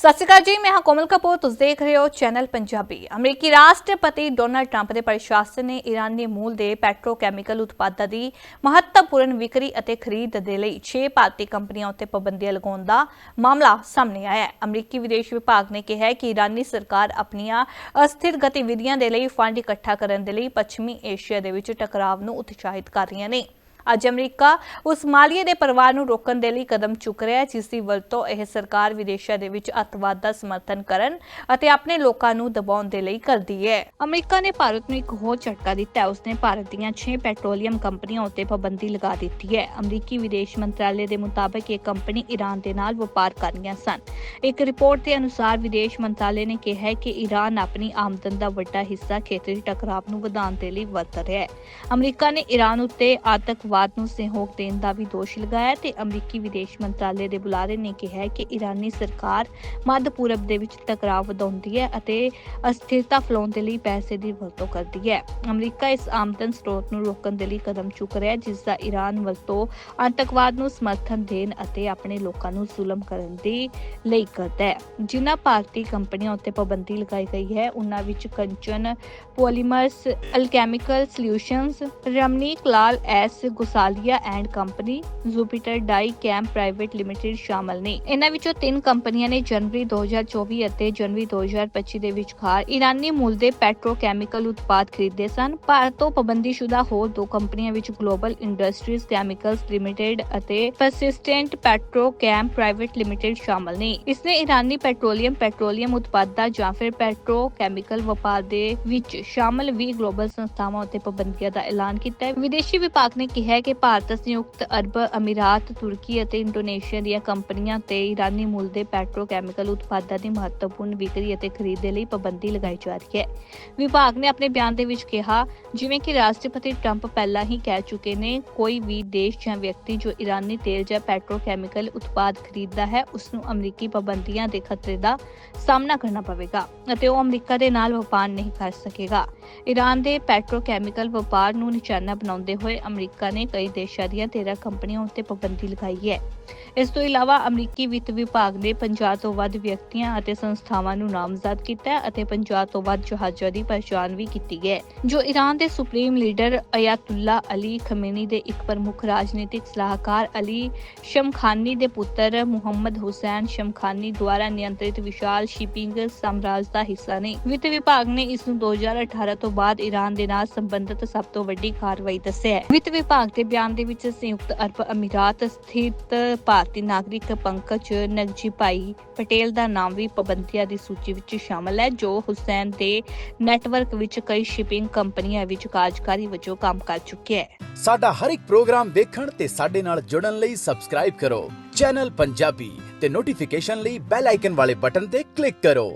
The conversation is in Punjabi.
ਸਤਿ ਸ਼੍ਰੀ ਅਕਾਲ ਜੀ, ਮੈਂ ਹਾਂ ਕੋਮਲ ਕਪੂਰ, ਤੁਸੀਂ ਦੇਖ ਰਹੇ ਹੋ ਚੈਨਲ ਪੰਜਾਬੀ। ਅਮਰੀਕੀ ਰਾਸ਼ਟਰਪਤੀ ਡੋਨਲਡ ਟਰੰਪ ਦੇ ਪ੍ਰਸ਼ਾਸਨ ਨੇ ਈਰਾਨੀ ਮੂਲ ਦੇ ਪੈਟਰੋਕੈਮੀਕਲ ਉਤਪਾਦਾਂ ਦੀ ਮਹੱਤਵਪੂਰਨ ਵਿਕਰੀ ਅਤੇ ਖਰੀਦ ਦੇ ਲਈ 6 ਭਾਰਤੀ ਕੰਪਨੀਆਂ ਉੱਤੇ ਪਾਬੰਦੀਆਂ ਲਗਾਉਣ ਦਾ ਮਾਮਲਾ ਸਾਹਮਣੇ ਆਇਆ ਹੈ। ਅਮਰੀਕੀ ਵਿਦੇਸ਼ ਵਿਭਾਗ ਨੇ ਕਿਹਾ ਹੈ ਕਿ ਈਰਾਨੀ ਸਰਕਾਰ ਆਪਣੀਆਂ ਅਸਥਿਰ ਗਤੀਵਿਧੀਆਂ ਦੇ ਲਈ ਫੰਡ ਇਕੱਠਾ ਕਰਨ ਦੇ ਲਈ ਪੱਛਮੀ ਏਸ਼ੀਆ ਦੇ ਵਿੱਚ ਟਕਰਾਵ ਨੂੰ ਉਤਸ਼ਾਹਿਤ ਕਰ ਰਹੀਆਂ ਨੇ। ਅੱਜ ਅਮਰੀਕਾ ਉਸ ਮਾਲੀਏ ਦੇ ਪਰਿਵਾਰ ਨੂੰ ਰੋਕਣ ਦੇ ਲਈ ਕਦਮ ਚੁੱਕ ਰਿਹਾ ਹੈ, ਜਿਸ ਦੀ ਵਰਤੋਂ ਇਹ ਸਰਕਾਰ ਵਿਦੇਸ਼ਾਂ ਦੇ ਵਿੱਚ ਅੱਤਵਾਦ ਦਾ ਸਮਰਥਨ ਕਰਨ ਅਤੇ ਆਪਣੇ ਲੋਕਾਂ ਨੂੰ ਦਬਾਉਣ ਦੇ ਲਈ ਕਰਦੀ ਹੈ। ਅਮਰੀਕਾ ਨੇ ਭਾਰਤ ਨੂੰ ਇੱਕ ਹੋਰ ਝਟਕਾ ਦਿੱਤਾ ਹੈ, ਉਸਨੇ ਭਾਰਤ ਦੀਆਂ 6 ਪੈਟਰੋਲੀਅਮ ਕੰਪਨੀਆਂ ਉੱਤੇ ਪਾਬੰਦੀ ਲਗਾ ਦਿੱਤੀ ਹੈ। ਅਮਰੀਕੀ ਵਿਦੇਸ਼ ਮੰਤਰਾਲੇ ਦੇ ਮੁਤਾਬਕ ਇਹ ਕੰਪਨੀ ਈਰਾਨ ਦੇ ਨਾਲ ਵਪਾਰ ਕਰ ਰਹੀਆਂ ਸਨ। ਇੱਕ ਰਿਪੋਰਟ ਦੇ ਅਨੁਸਾਰ ਵਿਦੇਸ਼ ਮੰਤਰਾਲੇ ਨੇ ਕਿਹਾ ਹੈ ਕਿ ਈਰਾਨ ਆਪਣੀ ਆਮਦਨ ਦਾ ਵੱਡਾ ਹਿੱਸਾ ਖੇਤਰੀ ਟਕਰਾਅ ਨੂੰ ਵਧਾਉਣ ਦੇ ਲਈ ਵਰਤ ਰਿਹਾ ਹੈ। ਅਮਰੀਕਾ ਨੇ ਈਰਾਨ ਉੱਤੇ ਆਤੰਕ ਆਤੰਕਵਾਦ ਨੂੰ ਸਹਿਯੋਗ ਦੇਣ ਦਾ ਵੀ ਦੋਸ਼ ਲਗਾਇਆ ਤੇ ਅਮਰੀਕੀ ਵਿਦੇਸ਼ ਮੰਤਰਾਲੇ ਦੇ ਬੁਲਾਰੇ ਨੇ ਕਿਹਾ ਕਿ ਈਰਾਨੀ ਸਰਕਾਰ ਮੱਧ ਪੂਰਬ ਦੇ ਵਿੱਚ ਟਕਰਾਅ ਵਧਾਉਂਦੀ ਹੈ ਅਤੇ ਅਸਥਿਰਤਾ ਫੈਲਾਉਣ ਦੇ ਲਈ ਪੈਸੇ ਦੀ ਵਰਤੋਂ ਕਰਦੀ ਹੈ। ਅਮਰੀਕਾ ਇਸ ਆਮਦਨ ਸਰੋਤ ਨੂੰ ਰੋਕਣ ਦੇ ਲਈ ਕਦਮ ਚੁੱਕ ਰਿਹਾ ਹੈ, ਜਿਸ ਦਾ ਈਰਾਨ ਵਰਤੋਂ ਆਤੰਕਵਾਦ ਨੂੰ ਸਮਰਥਨ ਦੇਣ ਅਤੇ ਆਪਣੇ ਲੋਕਾਂ ਨੂੰ ਜ਼ੁਲਮ ਕਰਨ ਦੇ ਲਈ ਕਰਦਾ ਹੈ। ਜਿਨ੍ਹਾਂ ਭਾਰਤੀ ਕੰਪਨੀਆਂ ਉੱਤੇ ਪਾਬੰਦੀ ਲਗਾਈ ਗਈ ਹੈ, ਉਹਨਾਂ ਵਿੱਚ Kanchan, polymers, alchemical solutions Ramnik Lal, S Gusalia and company, Jupiter dye camp private limited ਸ਼ਾਮਲ ਨੇ। ਇਹਨਾਂ ਵਿੱਚੋਂ ਤਿੰਨ ਕੰਪਨੀਆਂ ਨੇ ਜਨਵਰੀ 2024 ਅਤੇ ਜਨਵਰੀ 2025 ਦੇ ਵਿਚਕਾਰ ਇਰਾਨੀ ਮੂਲ ਦੇ ਪੈਟਰੋਕੈਮੀਕਲ ਉਤਪਾਦ ਖਰੀਦੇ ਸਨ। ਭਾਰਤ ਤੋਂ ਪਾਬੰਦੀਸ਼ੁਦਾ ਹੋਰ ਦੋ ਕੰਪਨੀਆਂ ਵਿੱਚ ਗਲੋਬਲ ਇੰਡਸਟਰੀਜ਼ ਕੈਮੀਕਲਸ ਲਿਮਟਿਡ ਅਤੇ ਪਰਸਿਸਟੈਂਟ ਪੈਟਰੋਕੈਮ ਪ੍ਰਾਈਵੇਟ ਲਿਮਟਿਡ ਸ਼ਾਮਲ ਨੇ। ਇਸਨੇ ਇਰਾਨੀ ਪੈਟਰੋਲੀਅਮ ਪੈਟਰੋਲੀਅਮ ਉਤਪਾਦਾਂ ਜਾਂ ਫਿਰ ਪੈਟਰੋਕੈਮੀਕਲ ਵਪਾਰ ਦੇ ਵਿੱਚ ਸ਼ਾਮਲ 20 ਗਲੋਬਲ ਸੰਸਥਾਵਾਂ ਉੱਤੇ ਪਾਬੰਦੀਆਂ ਦਾ ਐਲਾਨ ਕੀਤਾ ਹੈ। ਵਿਦੇਸ਼ੀ ਵਿਭਾਗ ਨੇ ਕਿਹਾ ਹੈ ਕਿ ਭਾਰਤ ਸੰਯੁਕਤ ਅਰਬ ਅਮੀਰਾਤ, ਤੁਰਕੀ ਅਤੇ ਇੰਡੋਨੇਸ਼ੀਆ ਦੀਆਂ ਕੰਪਨੀਆਂ ਤੇ ਇਰਾਨੀ ਮੂਲ ਦੇ ਪੈਟਰੋਕੈਮੀਕਲ ਉਤਪਾਦਾਂ ਦੀ ਮਹੱਤਵਪੂਰਨ ਵਿਕਰੀ ਅਤੇ ਖਰੀਦ ਦੇ ਲਈ ਪਾਬੰਦੀ ਲਗਾਈ ਜਾ ਰਹੀ ਹੈ। ਵਿਭਾਗ ਨੇ ਆਪਣੇ ਬਿਆਨ ਦੇ ਵਿੱਚ ਕਿਹਾ, ਜਿਵੇਂ ਕਿ ਰਾਸ਼ਟਰਪਤੀ ਟਰੰਪ ਪਹਿਲਾਂ ਹੀ ਕਹਿ ਚੁੱਕੇ ਨੇ, ਕੋਈ ਵੀ ਦੇਸ਼ ਜਾਂ ਵਿਅਕਤੀ ਜੋ ਇਰਾਨੀ ਤੇਲ ਜਾਂ ਪੈਟਰੋਕੈਮੀਕਲ ਉਤਪਾਦ ਖਰੀਦਦਾ ਹੈ ਉਸ ਨੂੰ ਅਮਰੀਕੀ ਪਾਬੰਦੀਆਂ ਦੇ ਖਤਰੇ ਦਾ ਸਾਹਮਣਾ ਕਰਨਾ ਪਵੇਗਾ ਅਤੇ ਉਹ ਅਮਰੀਕਾ ਦੇ ਨਾਲ ਵਪਾਰ ਨਹੀਂ ਕਰ ਸਕੇਗਾ। ਈਰਾਨ ਦੇ ਪੈਟਰੋਕੈਮੀਕਲ ਵਪਾਰ ਨੂੰ ਨਿਸ਼ਾਨਾ ਬਣਾਉਂਦੇ ਹੋਏ ਅਮਰੀਕਾ ਨੇ ਕਈ ਦੇਸ਼ਾਂ ਦੀਆਂ 13 ਕੰਪਨੀਆਂ ਉੱਤੇ ਪਾਬੰਦੀ ਲਗਾਈ ਹੈ। ਇਸ ਤੋਂ ਇਲਾਵਾ ਅਮਰੀਕੀ ਵਿੱਤ ਵਿਭਾਗ ਨੇ 50 ਤੋਂ ਵੱਧ ਵਿਅਕਤੀਆਂ ਅਤੇ ਸੰਸਥਾਵਾਂ ਨੂੰ ਨਾਮਜ਼ਦ ਕੀਤਾ ਹੈ ਅਤੇ 50 ਤੋਂ ਵੱਧ ਜਹਾਜ਼ਾਂ ਦੀ ਪਛਾਣ ਵੀ ਕੀਤੀ ਹੈ, ਜੋ ਈਰਾਨ ਦੇ supreme leader Ayatollah Ali Khamenei ਦੇ ਇੱਕ ਪ੍ਰਮੁੱਖ ਰਾਜਨੀਤਿਕ ਸਲਾਹਕਾਰ ਅਲੀ ਸ਼ਮਖਾਨੀ ਦੇ ਪੁੱਤਰ ਮੁਹੰਮਦ ਹੁਸੈਨ ਸ਼ਮਖਾਨੀ ਦੁਆਰਾ ਨਿਯੰਤਰਿਤ ਵਿਸ਼ਾਲ ਸ਼ਿਪਿੰਗ ਸਾਮਰਾਜ ਦਾ ਹਿੱਸਾ ਨੇ। ਵਿੱਤ ਵਿਭਾਗ ਨੇ ਇਸ ਨੂੰ 2018 ਤੋਂ ਬਾਅਦ ਈਰਾਨ ਦੇ ਨਾਲ ਸੰਬੰਧਿਤ ਸਭ ਤੋਂ ਵੱਡੀ ਕਾਰਵਾਈ ਦੱਸਿਆ ਹੈ। ਵਿੱਤ ਵਿਭਾਗ ਦੇ ਬਿਆਨ ਦੇ ਵਿੱਚ ਸੰਯੁਕਤ ਅਰਬ ਅਮੀਰਾਤ ਸਥਿਤ ਭਾਰਤੀ ਨਾਗਰਿਕ ਪੰਕਜ ਨਗਜੀ ਭਾਈ ਪਟੇਲ ਦਾ ਨਾਮ ਵੀ ਪਾਬੰਦੀਆਂ ਦੀ ਸੂਚੀ ਵਿੱਚ ਸ਼ਾਮਲ ਹੈ, ਜੋ ਹੁਸੈਨ ਦੇ ਨੈਟਵਰਕ ਵਿੱਚ ਕਈ ਸ਼ਿਪਿੰਗ ਕੰਪਨੀਆਂ ਵਿੱਚ ਕਾਰਜਕਾਰੀ ਵਜੋਂ ਕੰਮ ਕਰ ਚੁੱਕਿਆ ਹੈ। ਸਾਡਾ ਹਰ ਇੱਕ ਪ੍ਰੋਗਰਾਮ ਦੇਖਣ ਤੇ ਸਾਡੇ ਨਾਲ ਜੁੜਨ ਲਈ ਸਬਸਕ੍ਰਾਈਬ ਕਰੋ। ਚੈਨਲ ਪੰਜਾਬੀ ਤੇ ਨੋਟੀਫਿਕੇਸ਼ਨ ਲਈ ਬੈਲ ਆਈਕਨ ਵਾਲੇ ਬਟਨ ਤੇ ਕਲਿੱਕ ਕਰੋ।